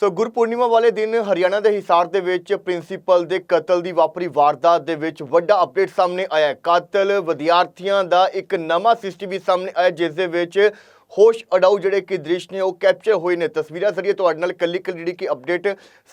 ਸੋ ਗੁਰਪੂਰਨਿਮਾ ਵਾਲੇ ਦਿਨ ਹਰਿਆਣਾ ਦੇ ਹਿਸਾਰ ਦੇ ਵਿੱਚ ਪ੍ਰਿੰਸੀਪਲ ਦੇ ਕਤਲ ਦੀ ਵਾਪਰੀ ਵਾਰਦਾਤ ਦੇ ਵਿੱਚ ਵੱਡਾ ਅਪਡੇਟ ਸਾਹਮਣੇ ਆਇਆ ਹੈ। ਕਾਤਲ ਵਿਦਿਆਰਥੀਆਂ ਦਾ ਇੱਕ ਨਵਾਂ ਸਿਸਟਮ ਵੀ ਸਾਹਮਣੇ ਆਇਆ ਜਿਸ ਦੇ ਵਿੱਚ ਹੋਸ਼ ਅਡਾਊ ਜਿਹੜੇ ਕਿ ਦ੍ਰਿਸ਼ ਨੇ, ਉਹ ਕੈਪਚਰ ਹੋਏ ਨੇ। ਤਸਵੀਰਾਂ ਜ਼ਰੀਏ ਤੁਹਾਡੇ ਨਾਲ ਕੱਲੀ ਕੱਲੀ ਜਿਹੜੀ ਕਿ ਅਪਡੇਟ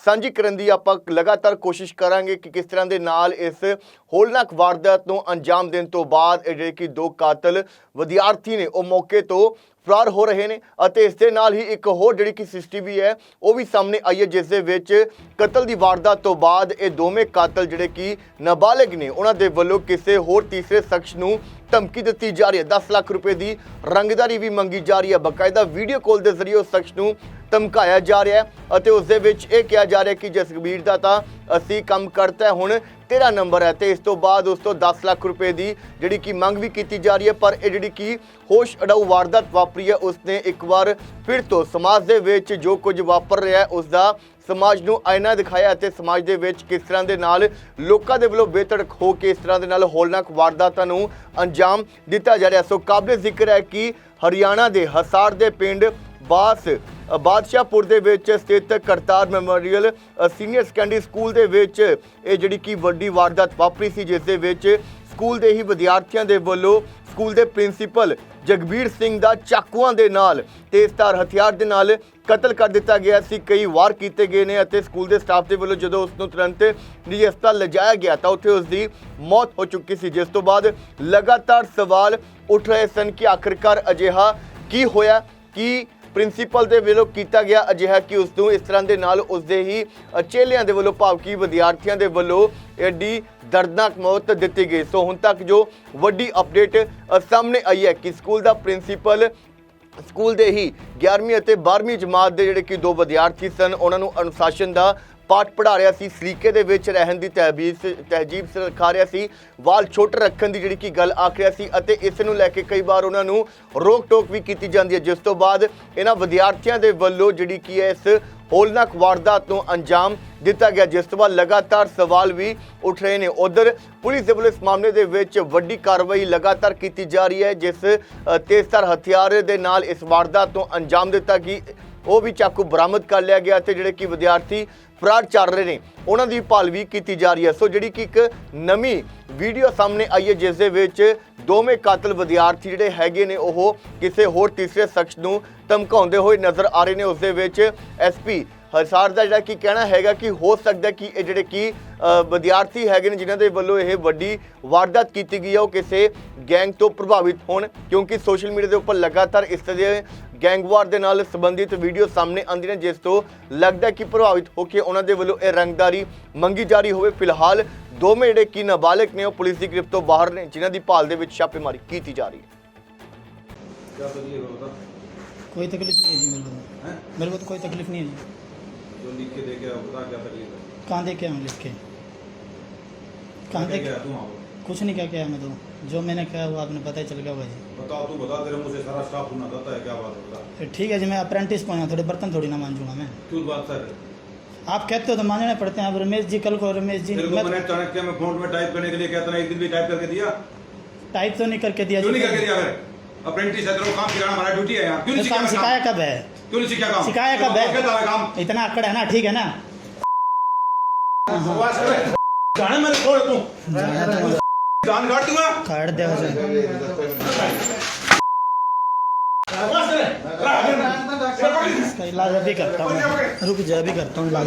ਸਾਂਝੀ ਕਰਨ ਦੀ ਆਪਾਂ ਲਗਾਤਾਰ ਕੋਸ਼ਿਸ਼ ਕਰਾਂਗੇ ਕਿ ਕਿਸ ਤਰ੍ਹਾਂ ਦੇ ਨਾਲ ਇਸ ਹੋਲਨਾਕ ਵਾਰਦਾਤ ਨੂੰ ਅੰਜਾਮ ਦੇਣ ਤੋਂ ਬਾਅਦ ਇਹ ਜਿਹੜੇ ਕਿ ਦੋ ਕਾਤਲ ਵਿਦਿਆਰਥੀ ਨੇ, ਉਹ ਮੌਕੇ ਤੋਂ ਫਰਾਰ ਹੋ ਰਹੇ ਨੇ ਅਤੇ ਇਸ ਦੇ ਨਾਲ ਹੀ ਇੱਕ ਹੋਰ ਜਿਹੜੀ ਕਿ ਸੀਸੀਟੀਵੀ ਹੈ, ਉਹ ਵੀ ਸਾਹਮਣੇ ਆਈ ਹੈ, ਜਿਸ ਦੇ ਵਿੱਚ ਕਤਲ ਦੀ ਵਾਰਦਾਤ ਤੋਂ ਬਾਅਦ ਇਹ ਦੋਵੇਂ ਕਾਤਲ ਜਿਹੜੇ ਕਿ ਨਾਬਾਲਗ ਨੇ, ਉਹਨਾਂ ਦੇ ਵੱਲੋਂ ਕਿਸੇ ਹੋਰ ਤੀਸਰੇ ਸ਼ਖਸ ਨੂੰ ਧਮਕੀ ਦਿੱਤੀ ਜਾ ਰਹੀ ਹੈ। 10 ਲੱਖ ਰੁਪਏ ਦੀ ਰੰਗਦਾਰੀ ਵੀ ਮੰਗੀ ਜਾ ਰਹੀ ਹੈ। ਬਕਾਇਦਾ ਵੀਡੀਓ ਕਾਲ ਦੇ ਜ਼ਰੀਏ ਉਸ ਸ਼ਖਸ ਨੂੰ ਧਮਕਾਇਆ ਜਾ ਰਿਹਾ ਹੈ ਅਤੇ ਉਸ ਦੇ ਵਿੱਚ ਇਹ ਕਿਹਾ ਜਾ ਰਿਹਾ ਕਿ ਜਸਵੀਰ ਦਾ ਤਾਂ ਅਸੀਂ ਕੰਮ ਕਰਤਾ ਹੁਣ ਤੇਰਾ ਨੰਬਰ ਹੈ ਤੇ ਇਸ ਤੋਂ ਬਾਅਦ ਉਸ ਤੋਂ 10 ਲੱਖ ਰੁਪਏ ਦੀ ਜਿਹੜੀ ਕਿ ਮੰਗ ਵੀ ਕੀਤੀ ਜਾ ਰਹੀ ਹੈ, ਪਰ ਇਹ ਜਿਹੜੀ ਕਿ ਹੋਸ਼ ਅਡਾਊ ਵਾਰਦਾਤ ਵਾਪਰੀ ਹੈ ਉਸਨੇ ਇੱਕ ਵਾਰ ਫਿਰ ਤੋਂ ਸਮਾਜ ਦੇ ਵਿੱਚ ਜੋ ਕੁਝ ਵਾਪਰ ਰਿਹਾ ਹੈ, ਉਸ ਦਾ ਸਮਾਜ ਨੂੰ ਆਇਨਾ ਦਿਖਾਇਆ ਅਤੇ ਸਮਾਜ ਦੇ ਵਿੱਚ ਕਿਸ ਤਰ੍ਹਾਂ ਦੇ ਨਾਲ ਲੋਕਾਂ ਦੇ ਵੱਲੋਂ ਬੇਤੜਕ ਹੋ ਕੇ ਇਸ ਤਰ੍ਹਾਂ ਦੇ ਨਾਲ ਹੋਲਨਾਕ ਵਾਰਦਾਤਾਂ ਨੂੰ ਅੰਜਾਮ ਦਿੱਤਾ ਜਾ ਰਿਹਾ। ਸੋ ਕਾਬਲੇ ਜ਼ਿਕਰ ਹੈ ਕਿ ਹਰਿਆਣਾ ਦੇ ਹਸਾਰ ਦੇ ਪਿੰਡ ਬਾਸ ਬਾਦਸ਼ਾਹਪੁਰ ਦੇ ਵਿੱਚ ਸਥਿਤ Kartar memorial senior secondary school ਦੇ ਵਿੱਚ ਇਹ ਜਿਹੜੀ ਕਿ ਵੱਡੀ ਵਾਰਦਾਤ ਵਾਪਰੀ ਸੀ, ਜਿਸ ਦੇ ਵਿੱਚ ਸਕੂਲ ਦੇ ਹੀ ਵਿਦਿਆਰਥੀਆਂ ਦੇ ਵੱਲੋਂ ਸਕੂਲ ਦੇ ਪ੍ਰਿੰਸੀਪਲ ਜਗਬੀਰ ਸਿੰਘ ਦਾ ਚਾਕੂਆਂ ਦੇ ਨਾਲ ਤੇਜ਼ਧਾਰ ਹਥਿਆਰ ਦੇ ਨਾਲ ਕਤਲ ਕਰ ਦਿੱਤਾ ਗਿਆ ਸੀ। ਕਈ ਵਾਰ ਕੀਤੇ ਗਏ ਨੇ ਅਤੇ ਸਕੂਲ ਦੇ ਸਟਾਫ ਦੇ ਵੱਲੋਂ ਜਦੋਂ ਉਸ ਨੂੰ ਤੁਰੰਤ ਨਿੱਜੀ ਹਸਪਤਾਲ ਲਿਜਾਇਆ ਗਿਆ ਤਾਂ ਉੱਥੇ ਉਸ ਦੀ ਮੌਤ ਹੋ ਚੁੱਕੀ ਸੀ। ਜਿਸ ਤੋਂ ਬਾਅਦ ਲਗਾਤਾਰ ਸਵਾਲ ਉੱਠ ਰਹੇ ਸਨ ਕਿ ਆਖਿਰਕਾਰ ਅਜਿਹਾ ਕੀ ਹੋਇਆ, ਕਿ ਪ੍ਰਿੰਸੀਪਲ ਦੇ ਵੱਲੋਂ ਕੀਤਾ ਗਿਆ ਅਜਿਹਾ ਕਿ ਉਸ ਨੂੰ ਇਸ ਤਰ੍ਹਾਂ ਦੇ ਨਾਲ ਉਸ ਦੇ ਹੀ ਚੇਲਿਆਂ ਦੇ ਵੱਲੋਂ ਭਾਵਕੀ ਵਿਦਿਆਰਥੀਆਂ ਦੇ ਵੱਲੋਂ ਐਡੀ ਦਰਦਨਾਕ ਮੌਤ ਦਿੱਤੀ ਗਈ। ਸੋ ਹੁਣ ਤੱਕ ਜੋ ਵੱਡੀ ਅਪਡੇਟ ਸਾਹਮਣੇ ਆਈ ਹੈ ਕਿ ਸਕੂਲ ਦਾ ਪ੍ਰਿੰਸੀਪਲ ਸਕੂਲ ਦੇ ਹੀ 11ਵੀਂ ਅਤੇ 12ਵੀਂ ਜਮਾਤ ਦੇ ਜਿਹੜੇ ਕਿ ਦੋ ਵਿਦਿਆਰਥੀ ਸਨ, ਉਹਨਾਂ ਨੂੰ ਅਨੁਸ਼ਾਸਨ ਦਾ ਪਾਠ ਪੜ੍ਹਾ ਰਿਹਾ ਸੀ ਸਲੀਕੇ ਦੇ ਵਿੱਚ ਰਹਿਣ ਦੀ ਤਹਿਬੀਜ਼ ਤਹਿਜੀਬ ਸਿਖਾ ਰਿਹਾ ਸੀ ਵਾਲ ਛੋਟੇ ਰੱਖਣ ਦੀ ਜਿਹੜੀ ਕਿ ਗੱਲ ਆਖ ਰਿਹਾ ਸੀ ਅਤੇ ਇਸ ਨੂੰ ਲੈ ਕੇ ਕਈ ਵਾਰ ਉਹਨਾਂ ਨੂੰ ਰੋਕ ਟੋਕ ਵੀ ਕੀਤੀ ਜਾਂਦੀ ਹੈ। ਜਿਸ ਤੋਂ ਬਾਅਦ ਇਹਨਾਂ ਵਿਦਿਆਰਥੀਆਂ ਦੇ ਵੱਲੋਂ ਜਿਹੜੀ ਕੀ ਹੈ ਇਸ ਹੋਲਨਾਕ ਵਾਰਦਾਤ ਨੂੰ ਅੰਜਾਮ ਦਿੱਤਾ ਗਿਆ ਜਿਸ ਤੋਂ ਬਾਅਦ ਲਗਾਤਾਰ ਸਵਾਲ ਵੀ ਉੱਠ ਰਹੇ ਨੇ। ਉਧਰ ਪੁਲਿਸ ਦੇ ਵੱਲੋਂ ਇਸ ਮਾਮਲੇ ਦੇ ਵਿੱਚ ਵੱਡੀ ਕਾਰਵਾਈ ਲਗਾਤਾਰ ਕੀਤੀ ਜਾ ਰਹੀ ਹੈ ਜਿਸ ਅ, ਤੇਜ਼ਧਾਰ ਹਥਿਆਰ ਦੇ ਨਾਲ ਇਸ ਵਾਰਦਾਤ ਨੂੰ ਅੰਜਾਮ ਦਿੱਤਾ ਕਿ ਉਹ ਵੀ ਚਾਕੂ ਬਰਾਮਦ ਕਰ ਲਿਆ ਗਿਆ ਤੇ ਜਿਹੜੇ ਕਿ ਵਿਦਿਆਰਥੀ ਫਰਾਰ ਚੱਲ ਰਹੇ ਨੇ, ਉਹਨਾਂ ਦੀ ਭਾਲ ਵੀ ਕੀਤੀ ਜਾ ਰਹੀ ਹੈ। ਸੋ ਜਿਹੜੀ ਕਿ ਇੱਕ ਨਵੀਂ ਵੀਡੀਓ ਸਾਹਮਣੇ ਆਈ ਹੈ, ਜਿਸ ਦੇ ਵਿੱਚ ਦੋਵੇਂ ਕਾਤਲ ਵਿਦਿਆਰਥੀ ਜਿਹੜੇ ਹੈਗੇ ਨੇ, ਉਹ ਕਿਸੇ ਹੋਰ ਤੀਸਰੇ ਸ਼ਖਸ ਨੂੰ ਧਮਕਾਉਂਦੇ ਹੋਏ ਨਜ਼ਰ ਆ ਰਹੇ ਨੇ। ਉਸ ਦੇ ਵਿੱਚ ਐਸਪੀ ਹਸਾਰ ਦਾ ਜਿਹੜਾ ਕੀ ਕਹਿਣਾ ਹੈਗਾ ਕਿ ਹੋ ਸਕਦਾ ਕਿ ਇਹ ਜਿਹੜੇ ਕੀ ਵਿਦਿਆਰਥੀ ਹੈਗੇ ਨੇ, ਜਿਨ੍ਹਾਂ ਦੇ ਵੱਲੋਂ ਇਹ ਵੱਡੀ ਵਾਰਦਾਤ ਕੀਤੀ ਗਈ ਹੈ, ਉਹ ਕਿਸੇ ਗੈਂਗ ਤੋਂ ਪ੍ਰਭਾਵਿਤ ਹੋਣ, ਕਿਉਂਕਿ ਸੋਸ਼ਲ ਮੀਡੀਆ ਦੇ ਉੱਪਰ ਲਗਾਤਾਰ ਇਸ ਤਰ੍ਹਾਂ ਦੇ ਗੈਂਗਵਾਰ ਦੇ ਨਾਲ ਸੰਬੰਧਿਤ ਵੀਡੀਓ ਸਾਹਮਣੇ ਆਉਂਦੀਆਂ ਨੇ ਜਿਸ ਤੋਂ ਲੱਗਦਾ ਕਿ ਪ੍ਰਭਾਵਿਤ ਹੋ ਕੇ ਉਹਨਾਂ ਦੇ ਵੱਲੋਂ ਇਹ ਰੰਗਦਾਰੀ ਮੰਗੀ ਜਾ ਰਹੀ ਹੋਵੇ ਫਿਲਹਾਲ ਦੋਵੇਂ ਜਿਹੜੇ ਕੀ ਨਾਬਾਲਗ ਨੇ ਉਹ ਪੁਲਿਸ ਦੀ ਗ੍ਰਿਫਤ ਤੋਂ ਬਾਹਰ ਨੇ ਜਿਨ੍ਹਾਂ ਦੀ ਭਾਲ ਦੇ ਵਿੱਚ ਛਾਪੇਮਾਰੀ ਕੀਤੀ ਜਾ ਰਹੀ ਹੈ क्या तकलीफ है बता कोई तकलीफ नहीं है जी मेरे को तो। हैं मेरे को तो कोई तकलीफ नहीं है जी जो लिख के दे के आओ, बता क्या तकलीफ है कहाँ दे के आऊँ लिख के कहाँ दे क्या के क्या तू वहाँ पर? कुछ नहीं क्या किया मैं तो? जो मैंने कहा वो आपने पता ही चल गया जी। बताओ तू बता तेरे मुँह से सारा स्टाफ सुना जाता है क्या बात है ठीक है जी मैं अप्रेंटिस को यहाँ थोड़े बर्तन थोड़ी ना मांझूँगा मैं। क्यों बात सर आप कहते हो तो मांझने पड़ते हैं अब रमेश जी कल को रमेश जी को मैं मैंने चाणक्य में फ़ोन में टाइप करने के लिए कहता ना एक दिन भी टाइप करके दिया? टाइप तो नहीं करके दिया क्यों नहीं करके दिया फिर? अप्रेंटिस है तेरे काम सिखाना हमारा ड्यूटी है यहाँ क्यों तो नहीं काम सिखाया सिखाया कब है? क्यों नहीं सिखाया काम? सिखाया कब को कहता है? काम। इतना अकड़ है ना ठीक है ना? जाने मैंने छोड़ तू। जान काट दूँगा काट दे इसका इलाज अभी करता हूँ रुक जा अभी करता हूँ इलाज